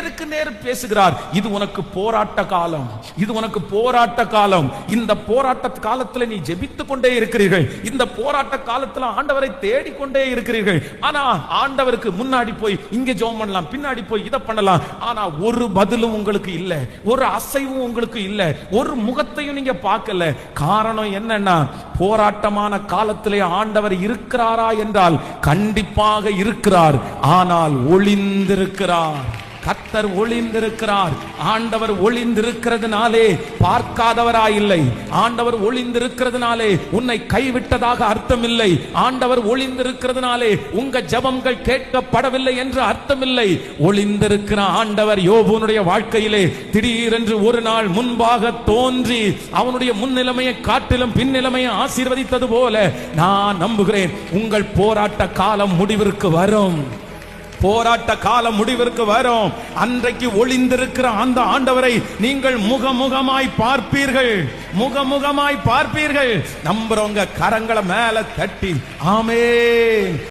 நேருக்கு நேர் பேசுகிறார். இது உனக்கு போராட்ட காலம். இது உனக்கு போராட்ட காலம். இந்த போராட்ட காலத்துல நீ ஜெபித்து கொண்டே இருக்கிறீர்கள். இந்த போராட்ட காலத்துல ஆண்டவரை தேடிக்கொண்டே இருக்கிறீர்கள். ஆனா ஆண்டவருக்கு முன்னாடி போய் இங்க ஜோம் பண்ணலாம் பின்னாடி போய் இதை பண்ணலாம். ஆனா ஒரு பதிலும் உங்களுக்கு இல்ல. ஒரு அசைவும் உங்களுக்கு இல்ல. ஒரு முகத்தையும் நீங்க பார்க்கல. காரணம் என்னன்னா போராட்டமான காலத்திலே ஆண்டவர் இருக்கிறாரா என்றால் கண்டிப்பாக இருக்கிறார். ஆனால் ஒளிந்திருக்கிறார். கத்தர் ஒளிந்திருக்கிறார். ஆண்டவர் ஒளிந்திருக்கிறதுனாலே பார்க்காதவராயில்லை. ஆண்டவர் ஒளிந்திருக்கிறதுனாலே உன்னை கைவிட்டதாக அர்த்தம் இல்லை ஆண்டவர் ஒளிந்திருக்கிறதுனாலே உங்க ஜெபங்கள் கேட்கப்படவில்லை என்று அர்த்தமில்லை. ஒளிந்திருக்கிற ஆண்டவர் யோபுனுடைய வாழ்க்கையிலே திடீரென்று ஒரு நாள் முன்பாக தோன்றி அவனுடைய முன்னிலைமையை காட்டிலும் பின்னிலைமையை ஆசீர்வதித்தது போல நான் நம்புகிறேன். உங்கள் போராட்ட காலம் முடிவிற்கு வரும். போராட்ட காலம் முடிவிற்கு வரும். அன்றைக்கு ஒளிந்திருக்கிற அந்த ஆண்டவரை நீங்கள் முகமுகமாய் பார்ப்பீர்கள். முகமுகமாய் பார்ப்பீர்கள். நம்புறவங்க கரங்களை மேல தட்டி ஆமே